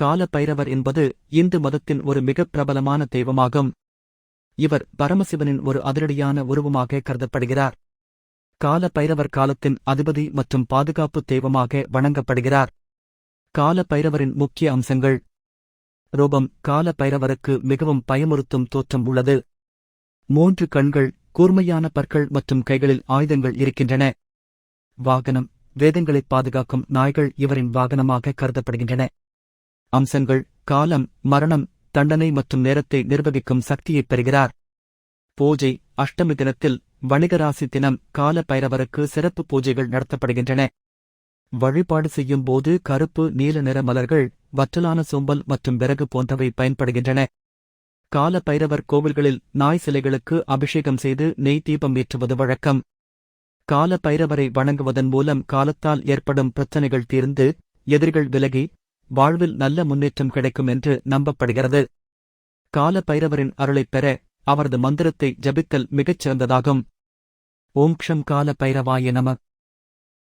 கால பைரவர் என்பது இந்து மதத்தின் ஒரு மிகப் பிரபலமான தெய்வமாகும். இவர் பரமசிவனின் ஒரு அதிரடியான உருவமாக கருதப்படுகிறார். கால பைரவர் காலத்தின் அதிபதி மற்றும் பாதுகாப்பு தெய்வமாக வணங்கப்படுகிறார். கால பைரவரின் முக்கிய அம்சங்கள். ரூபம் கால பைரவருக்கு மிகவும் பயமுறுத்தும் தோற்றம் உள்ளது. மூன்று கண்கள் கூர்மையான பற்கள் மற்றும் கைகளில் ஆயுதங்கள் இருக்கின்றன. வாகனம் வேதங்களைப் பாதுகாக்கும் நாய்கள் இவரின் வாகனமாக கருதப்படுகின்றன. அம்சங்கள் காலம் மரணம் தண்டனை மற்றும் நேரத்தை நிர்வகிக்கும் சக்தியைப் பெறுகிறார். பூஜை அஷ்டமி தினத்தில் வணிகராசி தினம் கால பைரவருக்கு சிறப்பு பூஜைகள் நடத்தப்படுகின்றன. வழிபாடு செய்யும் போது கருப்பு நீல நிற மலர்கள் வற்றலான சோம்பல் மற்றும் விறகு போன்றவை பயன்படுகின்றன. கால பைரவர் கோவில்களில் நாய் சிலைகளுக்கு அபிஷேகம் செய்து நெய் தீபம் ஏற்றுவது வழக்கம். கால பைரவரை வணங்குவதன் மூலம் காலத்தால் ஏற்படும் பிரச்சனைகள் தீர்ந்து எதிரிகள் விலகி வாழ்வில் நல்ல முன்னேற்றம் கிடைக்கும் என்று நம்பப்படுகிறது. கால பைரவரின் அருளைப் பெற அவரது மந்திரத்தை ஜபித்தல் மிகச் சிறந்ததாகும். ஓம் க்ஷம் கால பைரவாய நமக்